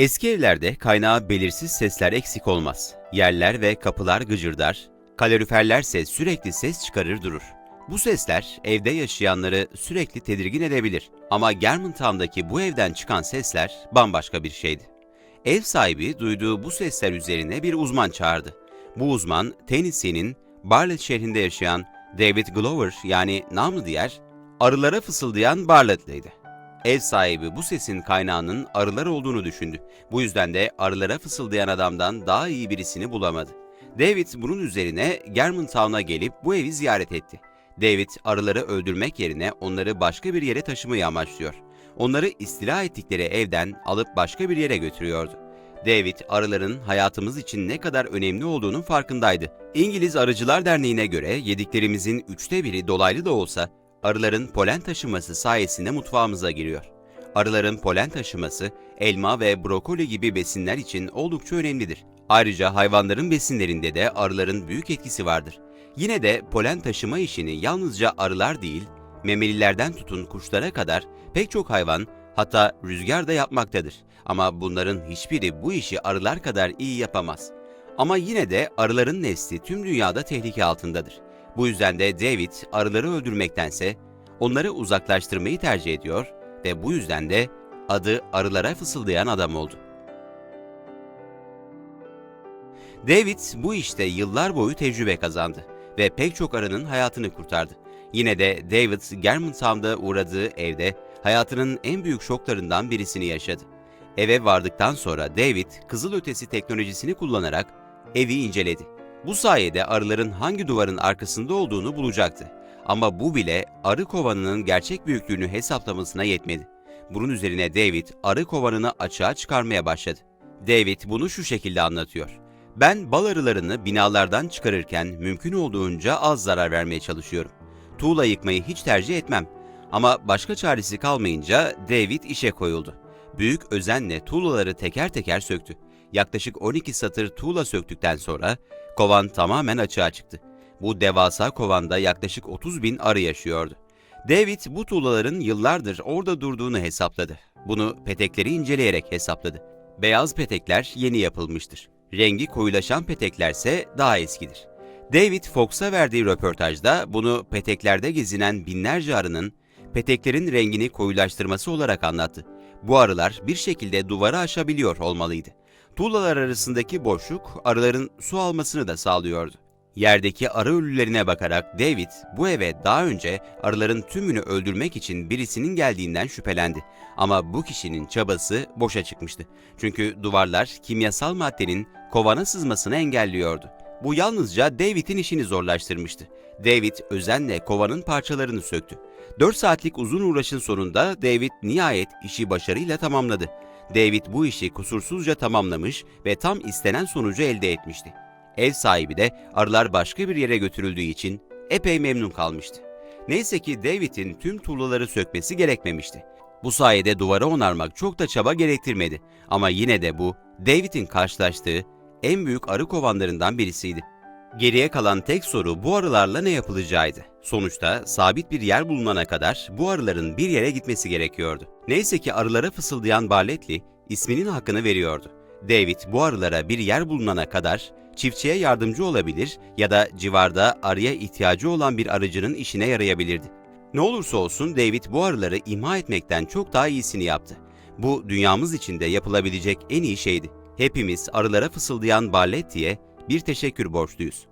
Eski evlerde kaynağı belirsiz sesler eksik olmaz. Yerler ve kapılar gıcırdar, kaloriferlerse sürekli ses çıkarır durur. Bu sesler evde yaşayanları sürekli tedirgin edebilir. Ama Germantown'daki bu evden çıkan sesler bambaşka bir şeydi. Ev sahibi duyduğu bu sesler üzerine bir uzman çağırdı. Bu uzman Tennessee'nin Bartlett şehrinde yaşayan David Glover yani namlı diğer arılara fısıldayan Bartlett'leydi. Ev sahibi bu sesin kaynağının arılar olduğunu düşündü. Bu yüzden de arılara fısıldayan adamdan daha iyi birisini bulamadı. David bunun üzerine Germantown'a gelip bu evi ziyaret etti. David arıları öldürmek yerine onları başka bir yere taşımayı amaçlıyor. Onları istila ettikleri evden alıp başka bir yere götürüyordu. David arıların hayatımız için ne kadar önemli olduğunun farkındaydı. İngiliz Arıcılar Derneği'ne göre yediklerimizin üçte biri dolaylı da olsa arıların polen taşıması sayesinde mutfağımıza giriyor. Arıların polen taşıması elma ve brokoli gibi besinler için oldukça önemlidir. Ayrıca hayvanların besinlerinde de arıların büyük etkisi vardır. Yine de polen taşıma işini yalnızca arılar değil, memelilerden tutun kuşlara kadar pek çok hayvan hatta rüzgar da yapmaktadır. Ama bunların hiçbiri bu işi arılar kadar iyi yapamaz. Ama yine de arıların nesli tüm dünyada tehlike altındadır. Bu yüzden de David arıları öldürmektense onları uzaklaştırmayı tercih ediyor ve bu yüzden de adı arılara fısıldayan adam oldu. David bu işte yıllar boyu tecrübe kazandı ve pek çok arının hayatını kurtardı. Yine de David Germantown'da uğradığı evde hayatının en büyük şoklarından birisini yaşadı. Eve vardıktan sonra David kızılötesi teknolojisini kullanarak evi inceledi. Bu sayede arıların hangi duvarın arkasında olduğunu bulacaktı. Ama bu bile arı kovanının gerçek büyüklüğünü hesaplamasına yetmedi. Bunun üzerine David arı kovanını açığa çıkarmaya başladı. David bunu şu şekilde anlatıyor. Ben bal arılarını binalardan çıkarırken mümkün olduğunca az zarar vermeye çalışıyorum. Tuğla yıkmayı hiç tercih etmem. Ama başka çaresi kalmayınca David işe koyuldu. Büyük özenle tuğlaları teker teker söktü. Yaklaşık 12 satır tuğla söktükten sonra kovan tamamen açığa çıktı. Bu devasa kovanda yaklaşık 30 bin arı yaşıyordu. David bu tuğlaların yıllardır orada durduğunu hesapladı. Bunu petekleri inceleyerek hesapladı. Beyaz petekler yeni yapılmıştır. Rengi koyulaşan peteklerse daha eskidir. David Fox'a verdiği röportajda bunu peteklerde gezinen binlerce arının peteklerin rengini koyulaştırması olarak anlattı. Bu arılar bir şekilde duvarı aşabiliyor olmalıydı. Tuğlalar arasındaki boşluk arıların su almasını da sağlıyordu. Yerdeki arı ölülerine bakarak David bu eve daha önce arıların tümünü öldürmek için birisinin geldiğinden şüphelendi. Ama bu kişinin çabası boşa çıkmıştı. Çünkü duvarlar kimyasal maddenin kovana sızmasını engelliyordu. Bu yalnızca David'in işini zorlaştırmıştı. David özenle kovanın parçalarını söktü. 4 saatlik uzun uğraşın sonunda David nihayet işi başarıyla tamamladı. David bu işi kusursuzca tamamlamış ve tam istenen sonucu elde etmişti. Ev sahibi de arılar başka bir yere götürüldüğü için epey memnun kalmıştı. Neyse ki David'in tüm tuğlaları sökmesi gerekmemişti. Bu sayede duvara onarmak çok da çaba gerektirmedi. Ama yine de bu David'in karşılaştığı en büyük arı kovanlarından birisiydi. Geriye kalan tek soru bu arılarla ne yapılacağıydı. Sonuçta sabit bir yer bulunana kadar bu arıların bir yere gitmesi gerekiyordu. Neyse ki arılara fısıldayan Barletli isminin hakkını veriyordu. David bu arılara bir yer bulunana kadar çiftçiye yardımcı olabilir ya da civarda arıya ihtiyacı olan bir arıcının işine yarayabilirdi. Ne olursa olsun David bu arıları imha etmekten çok daha iyisini yaptı. Bu dünyamız için de yapılabilecek en iyi şeydi. Hepimiz arılara fısıldayan Barletti'ye bir teşekkür borçluyuz.